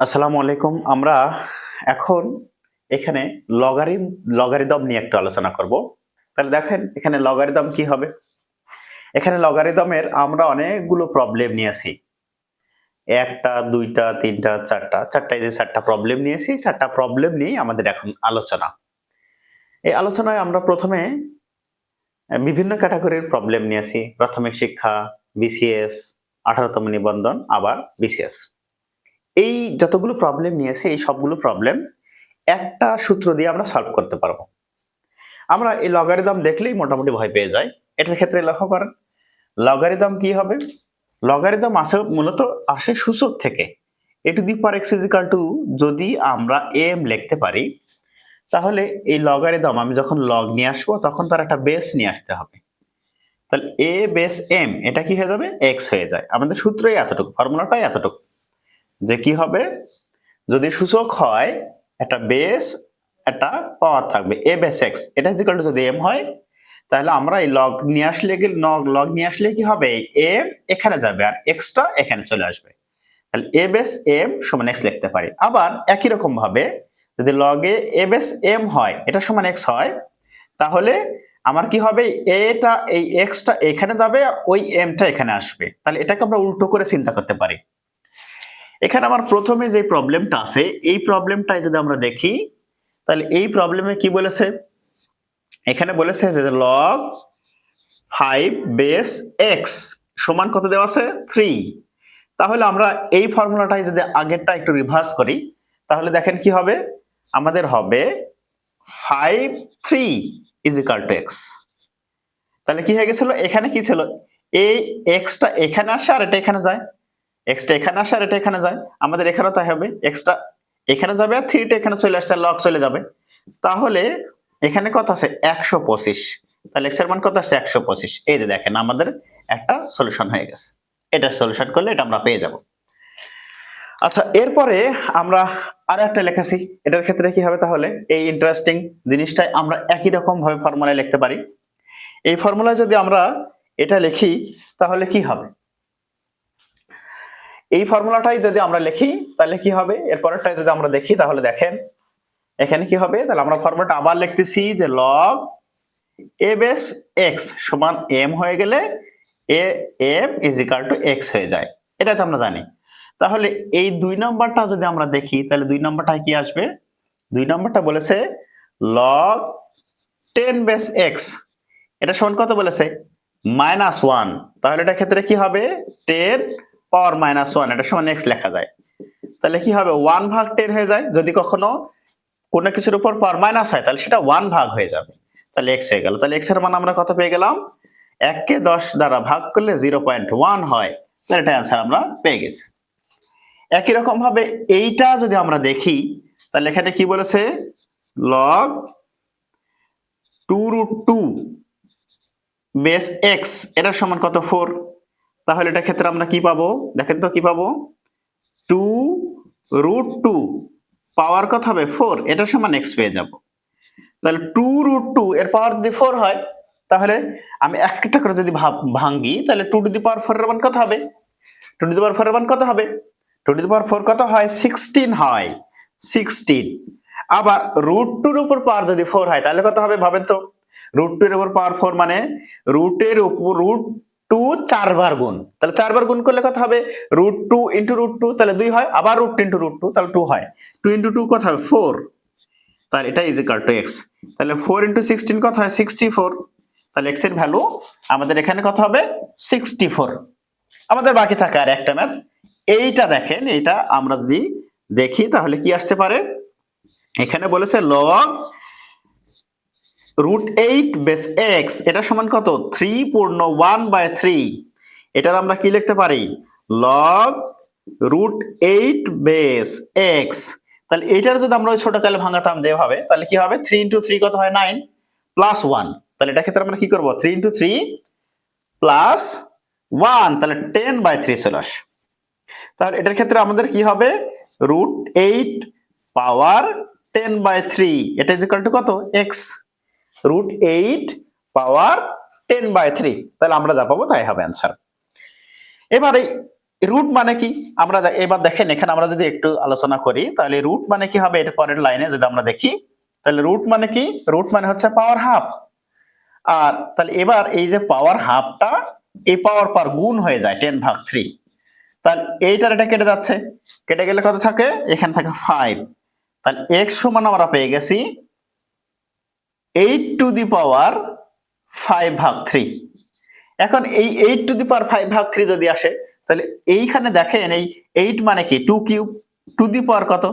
আসসালামু আলাইকুম। আমরা এখন এখানে লগারিম লগারিদম নিয়ে একটু আলোচনা করব। তাহলে দেখেন, এখানে লগারিদম কি হবে? এখানে লগারিদমের আমরা অনেকগুলো প্রবলেম নিয়েছি একটা, দুইটা, তিনটা, চারটা। চারটায় যে চারটা প্রবলেম নিয়েছি চারটা প্রবলেম নিয়েই আমাদের এখন আলোচনা। এই আলোচনায় আমরা প্রথমে বিভিন্ন ক্যাটাগরির প্রবলেম নিয়েছি প্রাথমিক শিক্ষা বিসিএস আঠারোতম নিবন্ধন, আবার বিসিএস এই যতগুলো প্রবলেম নিয়েছে, এই সবগুলো প্রবলেম একটা সূত্র দিয়ে আমরা সলভ করতে পারব। আমরা এই লগারিদম দেখলেই মোটামুটি ভয় পেয়ে যাই। এটার ক্ষেত্রে লক্ষ্য করেন লগারিদম কি হবে? লগারিদম আসে মূলত, আসে সূচক থেকে। A to the power X to যদি আমরা এম লিখতে পারি, তাহলে এই লগারিদম আমি যখন লগ নিয়ে আসব, তখন তার একটা বেস নিয়ে আসতে হবে। তাহলে এ বেস এম এটা কি হয়ে যাবে? এক্স হয়ে যায়। আমাদের সূত্রই এতটুকু ফর্মুলাটাই এতটুকু। যে কি হবে? যদি সূচক হয়, একটা বেস একটা পাওয়ার থাকবে। এ বেস এক্স এটা ইজিক্যাল টু যদি এম হয়, তাহলে আমরা এই লগ নিয়ে আসলে কি লগ নিয়ে আসলে কি হবে? এম এখানে যাবে আর এক্সটা এখানে চলে আসবে। তাহলে এ বেস এম সমান এক্স লিখতে পারি। আবার একই রকম ভাবে যদি লগে এ বেস এম হয়, এটা সমান এক্স হয়, তাহলে আমার কি হবে? এটা এই এক্সটা এখানে যাবে আর ওই এমটা এখানে আসবে। তাহলে এটাকে আমরা উল্টো করে চিন্তা করতে পারি। এখানে আমার প্রথমে যে প্রবলেমটা আছে, এই প্রবলেমটাই যদি আমরা দেখি, তাহলে এই প্রবলেমে কি বলেছে? এখানে বলেছে যে লগ ফাইভ বেস এক্স সমান কত দেওয়া আছে? থ্রি তাহলে আমরা এই ফর্মুলাটাই যদি আগেরটা একটু রিভার্স করি, তাহলে দেখেন কি হবে? আমাদের হবে five three is equal to X তাহলে কি হয়ে গেছিল? এখানে কি ছিল? এই এক্সটা এখানে আসে আর এটা এখানে যায়। এক্সটা এখানে আসে আর এটা এখানে যায়। আমাদের এখানেও তাই হবে। এক্সটা এখানে যাবে আর থ্রিটা এখানে চলে আসছে লক চলে যাবে। তাহলে এখানে কত আছে একশো পঁচিশ। তাহলে এক্সের মান কত আসছে? একশো পঁচিশ। এই যে দেখেন, আমাদের একটা সলিউশন হয়ে গেছে। এটা সলিউশন করলে এটা আমরা পেয়ে যাব। আচ্ছা এরপরে আমরা আর একটা লেখাছি এটার ক্ষেত্রে কি হবে তাহলে? এই ইন্টারেস্টিং জিনিসটাই আমরা একই রকম ভাবে ফর্মুলায় লিখতে পারি। এই ফর্মুলায় যদি আমরা এটা লিখি, তাহলে কি হবে? এই ফর্মুলাটাই যদি আমরা লিখি, তাহলে কি হবে? এরপরেরটাই যদি আমরা দেখি, তাহলে দেখেন। এখানে কি হবে? তাহলে আমরা ফর্মুলাটা আবার লিখতেছি যে লগ এ বেস এক্স সমান এম হয়ে গেলে A M is to X হয়ে যায়। এটা তো আমরা জানি। তাহলে এই দুই নম্বরটা যদি আমরা দেখি, তাহলে দুই নম্বরটায় কি আসবে? দুই নম্বরটা বলেছে লগ টেন বেস এক্স এটা সমান কত বলেছে? মাইনাস ওয়ান তাহলে এটা ক্ষেত্রে কি হবে? টেন পাওয়ার মাইনাস ওয়ান, এটা সমান এক্স লেখা যায়। তাহলে কি হবে? ওয়ান ভাগ টেন হয়ে যায়। যদি কখনো কোনো কিছুর উপর পাওয়ার মাইনাস হয়, তাহলে সেটা ওয়ান ভাগ হয়ে যাবে। তাহলে এক্স হয়ে গেল। তাহলে এক্সের মান আমরা কত পেয়ে গেলাম? এককে দশ দ্বারা ভাগ করলে জিরো পয়েন্ট ওয়ান হয়। তাহলে এটা অ্যান্সার আমরা পেয়ে গেছি। একই রকম ভাবে এইটা যদি আমরা দেখি, তাহলে এখানে কি বলেছে? Log two root two base X এটার সমান কত? ফোর তাহলে এটা ক্ষেত্রে আমরা কি পাবো? দেখেন তো কি পাবো? টু রুট টু পাওয়ার কত হবে? ফোর এটার সমান এক্স পেয়ে যাব। তাহলে টু রুট টু এর পাওয়ার যদি ফোর হয়, তাহলে আমি একটা করে যদি ভাঙ্গি, তাহলে two to the power four মান কত হবে? Two to the power four মান কত হবে? Two to the power four কত হয়? সিক্সটিন হয়। সিক্সটিন আবার রুট টুর উপর পাওয়ার যদি ফোর হয়, তাহলে কত হবে ভাবেন তো? রুট টু এর উপর পাওয়ার ফোর মানে রুটের উপর রুট টু চারবার গুণ। তাহলে চারবার গুণ করলে কত হবে? Root two into root two তাহলে দুই হয়, আবার root two into root two তাহলে টু হয়। টু ইন্টু টু কত হবে? ফোর তাহলে এটা ইজ ইকাল টু এক্স তাহলে ফোর ইন্টু সিক্সটিন কত হয়? সিক্সটি ফোর তাহলে এক্সের ভ্যালু আমাদের এখানে কত হবে? সিক্সটি ফোর আমাদের বাকি থাকে আর একটা ম্যাথ এইটা দেখেন, এইটা আমরা যদি দেখি, তাহলে কি আসতে পারে? এখানে বলেছে log root eight base X এটা সমান কত? থ্রি পূর্ণ ওয়ান বাই থ্রি এটার আমরা কি লিখতে পারি? Log root eight base X তাহলে এইটার যদি আমরা ওই ছোট কালে ভাঙাতাম যেভাবে, তাহলে কি হবে? থ্রি ইন্টু থ্রি কত হয়? নাইন প্লাস ওয়ান তাহলে এটা ক্ষেত্রে আমরা কি করব? Three into three plus one তাহলে টেন বাই থ্রি চলে আসে। তাহলে এটার ক্ষেত্রে আমাদের কি হবে? Root eight power ten by three এটা ইজ ইকাল টু কত? X root eight power ten by three তাহলে আমরা যা পাবো তাই হবে অ্যান্সার এবারে রুট মানে কি? আমরা এবার দেখেন, এখানে আমরা যদি একটু আলোচনা করি, তাহলে রুট মানে কি হবে? এটা পরের লাইনে যদি আমরা দেখি, তাহলে রুট মানে কি? রুট মানে হচ্ছে পাওয়ার হাফ আর তাহলে এবার এই যে পাওয়ার হাফটা এই পাওয়ার পার গুণ হয়ে যায় টেন ভাগ থ্রি তাহলে এইটার এটা কেটে যাচ্ছে। কেটে গেলে কত থাকে? এখানে থাকে ফাইভ তাহলে এক্স সমান আমরা পেয়ে গেছি eight to the power five ভাগ থ্রি এখন এই eight to the power five ভাগ থ্রি যদি আসে, তাহলে এইখানে দেখেন এই এইট মানে কি? Two cube to the power কত?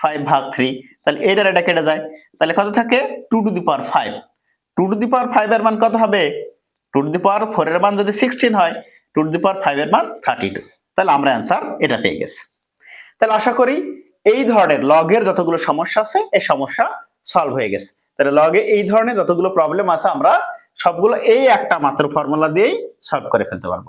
ফাইভ ভাগ থ্রি তাহলে এইটার এটা কেটে যায়। তাহলে কত থাকে? Two to the power five two to the power five এর মান কত হবে? Two to the power four এর মান যদি সিক্সটিন হয় two to the power five এর মান থার্টি টু তাহলে আমরা অ্যান্সার এটা পেয়ে গেছি। তাহলে আশা করি এই ধরনের লগের যতগুলো সমস্যা আছে, এই সমস্যা সলভ হয়ে গেছে। তাহলে লগে এই ধরনের যতগুলো প্রবলেম আছে আমরা সবগুলো এই একটা মাত্র ফর্মুলা দিয়েই সলভ করে ফেলতে পারব।